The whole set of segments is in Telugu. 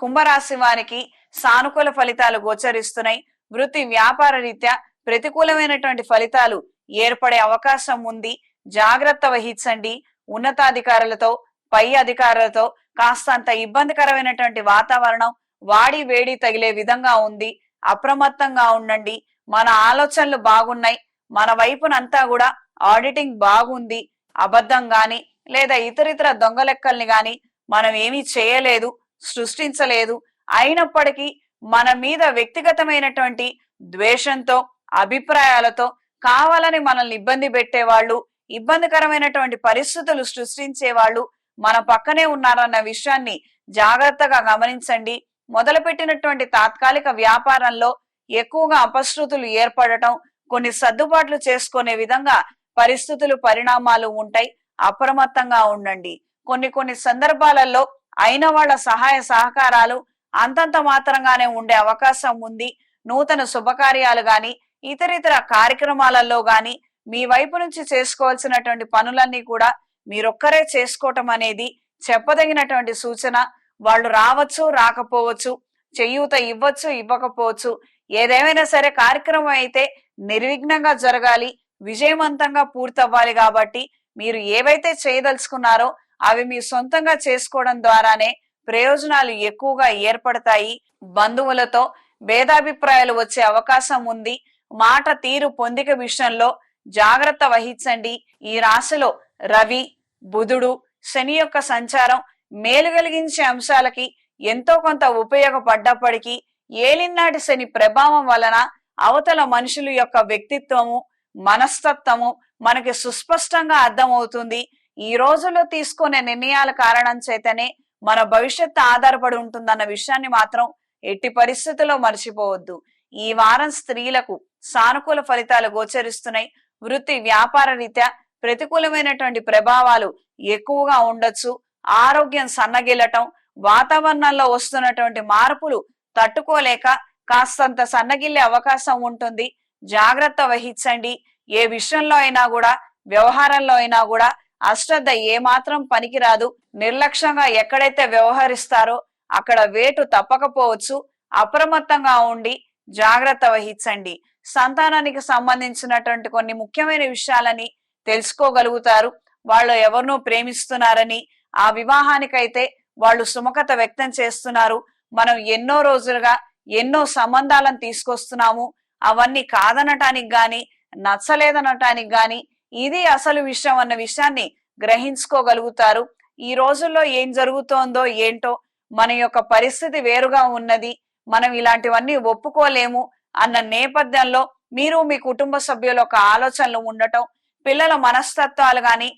కుంభరాశి వారికి సానుకూల ఫలితాలు గోచరిస్తున్నాయి. వృత్తి వ్యాపార రీత్యా ప్రతికూలమైనటువంటి ఫలితాలు ఏర్పడే అవకాశం ఉంది. జాగ్రత్త వహించండి. ఉన్నతాధికారులతో పై అధికారులతో కాస్తంత ఇబ్బందికరమైనటువంటి వాతావరణం వాడి వేడి తగిలే విధంగా ఉంది. అప్రమత్తంగా ఉండండి. మన ఆలోచనలు బాగున్నాయి. మన వైపునంతా కూడా ఆడిటింగ్ బాగుంది. అబద్ధం గాని లేదా ఇతరితర దొంగ లెక్కల్ని గాని మనం ఏమీ చేయలేదు. సృష్టించలేదు. అయినప్పటికీ మన మీద వ్యక్తిగతమైనటువంటి ద్వేషంతో అభిప్రాయాలతో కావాలని మనల్ని ఇబ్బంది పెట్టేవాళ్ళు ఇబ్బందికరమైనటువంటి పరిస్థితులు సృష్టించే వాళ్ళు మన పక్కనే ఉన్నారన్న విషయాన్ని జాగ్రత్తగా గమనించండి. మొదలుపెట్టినటువంటి తాత్కాలిక వ్యాపారంలో ఎక్కువగా అపశృతులు ఏర్పడటం కొన్ని సర్దుబాట్లు చేసుకునే విధంగా పరిస్థితులు పరిణామాలు ఉంటాయి. అప్రమత్తంగా ఉండండి. కొన్ని కొన్ని సందర్భాలలో అయిన వాళ్ళ సహాయ సహకారాలు అంతంత మాత్రంగానే ఉండే అవకాశం ఉంది. నూతన శుభకార్యాలు గాని ఇతరితర కార్యక్రమాలలో గాని మీ వైపు నుంచి చేసుకోవాల్సినటువంటి పనులన్నీ కూడా మీరొక్కరే చేసుకోవటం అనేది చెప్పదగినటువంటి సూచన. వాళ్ళు రావచ్చు రాకపోవచ్చు చేయూత ఇవ్వచ్చు ఇవ్వకపోవచ్చు. ఏదేమైనా సరే కార్యక్రమం అయితే నిర్విఘ్నంగా జరగాలి విజయవంతంగా పూర్తవ్వాలి కాబట్టి మీరు ఏవైతే చేయదలుచుకున్నారో అవి మీ సొంతంగా చేసుకోవడం ద్వారానే ప్రయోజనాలు ఎక్కువగా ఏర్పడతాయి. బంధువులతో భేదాభిప్రాయాలు వచ్చే అవకాశం ఉంది. మాట తీరు పొందిక విషయంలో జాగ్రత్త వహించండి. ఈ రాశిలో రవి బుధుడు శని యొక్క సంచారం మేలు కలిగించే అంశాలకి ఎంతో కొంత ఉపయోగపడ్డప్పటికీ ఏలినాటి శని ప్రభావం వలన అవతల మనుషుల యొక్క వ్యక్తిత్వము మనస్తత్వము మనకి సుస్పష్టంగా అర్థమవుతుంది. ఈ రోజుల్లో తీసుకునే నిర్ణయాల కారణం చేతనే మన భవిష్యత్తు ఆధారపడి ఉంటుందన్న విషయాన్ని మాత్రం ఎట్టి పరిస్థితుల్లో మర్చిపోవద్దు. ఈ వారం స్త్రీలకు సానుకూల ఫలితాలు గోచరిస్తున్నాయి. వృత్తి వ్యాపార రీత్యా ప్రతికూలమైనటువంటి ప్రభావాలు ఎక్కువగా ఉండొచ్చు. ఆరోగ్యం సన్నగిల్లటం వాతావరణంలో వస్తున్నటువంటి మార్పులు తట్టుకోలేక కాస్తంత సన్నగిల్లే అవకాశం ఉంటుంది. జాగ్రత్త వహించండి. ఏ విషయంలో అయినా కూడా వ్యవహారంలో అయినా కూడా అశ్రద్ధ ఏమాత్రం పనికిరాదు. నిర్లక్ష్యంగా ఎక్కడైతే వ్యవహరిస్తారో అక్కడ వేటు తప్పకపోవచ్చు. అప్రమత్తంగా ఉండి జాగ్రత్త వహించండి. సంతానానికి సంబంధించినటువంటి కొన్ని ముఖ్యమైన విషయాలని తెలుసుకోగలుగుతారు. వాళ్ళు ఎవరినో ప్రేమిస్తున్నారని ఆ వివాహానికైతే వాళ్ళు సుముఖత వ్యక్తం చేస్తున్నారు. మనం ఎన్నో రోజులుగా ఎన్నో సంబంధాలను తీసుకొస్తున్నాము. అవన్నీ కాదనటానికి గాని నచ్చలేదనటానికి గాని ఇది అసలు విషయం అన్న విషయాన్ని గ్రహించుకోగలుగుతారు. ఈ రోజుల్లో ఏం జరుగుతోందో ఏంటో మన యొక్క పరిస్థితి వేరుగా ఉన్నది మనం ఇలాంటివన్నీ ఒప్పుకోలేము అన్న నేపథ్యంలో మీరు మీ కుటుంబ సభ్యుల యొక్క ఆలోచనలు ఉండటం పిల్లల మనస్తత్వాలు గాని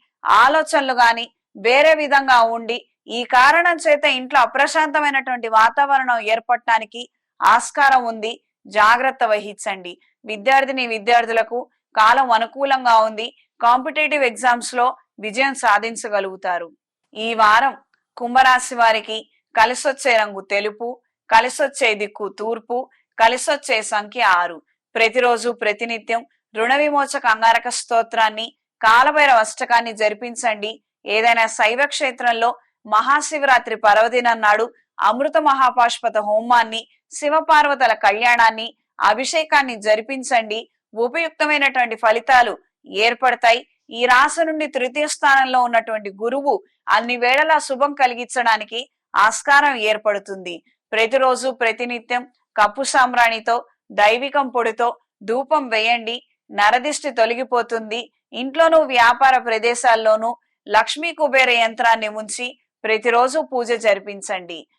ఆలోచనలు గాని వేరే విధంగా ఉండి ఈ కారణం చేత ఇంట్లో అప్రశాంతమైనటువంటి వాతావరణం ఏర్పడటానికి ఆస్కారం ఉంది. జాగ్రత్త వహించండి. విద్యార్థిని విద్యార్థులకు కాలం అనుకూలంగా ఉంది. కాంపిటేటివ్ ఎగ్జామ్స్లో విజయం సాధించగలుగుతారు. ఈ వారం కుంభరాశి వారికి కలిసొచ్చే రంగు తెలుపు కలిసొచ్చే దిక్కు తూర్పు కలిసొచ్చే సంఖ్య ఆరు. ప్రతిరోజు ప్రతినిత్యం రుణ విమోచక అంగారక స్తోత్రాన్ని కాలభైరవ అష్టకాన్ని జరిపించండి. ఏదైనా శైవ క్షేత్రంలో మహాశివరాత్రి పర్వదినం నాడు అమృత మహాపాష్పత హోమాన్ని శివపార్వతల కళ్యాణాన్ని అభిషేకాన్ని జరిపించండి. ఉపయుక్తమైనటువంటి ఫలితాలు ఏర్పడతాయి. ఈ రాశి నుండి తృతీయ స్థానంలో ఉన్నటువంటి గురువు అన్ని వేళలా శుభం కలిగించడానికి ఆస్కారం ఏర్పడుతుంది. ప్రతిరోజు ప్రతినిత్యం కప్పు సామ్రాణితో దైవికం పొడితో ధూపం వేయండి. నరదిష్టి తొలగిపోతుంది. ఇంట్లోనూ వ్యాపార ప్రదేశాల్లోనూ లక్ష్మీ కుబేర యంత్రాన్ని ఉంచి ప్రతిరోజు పూజ జరిపించండి.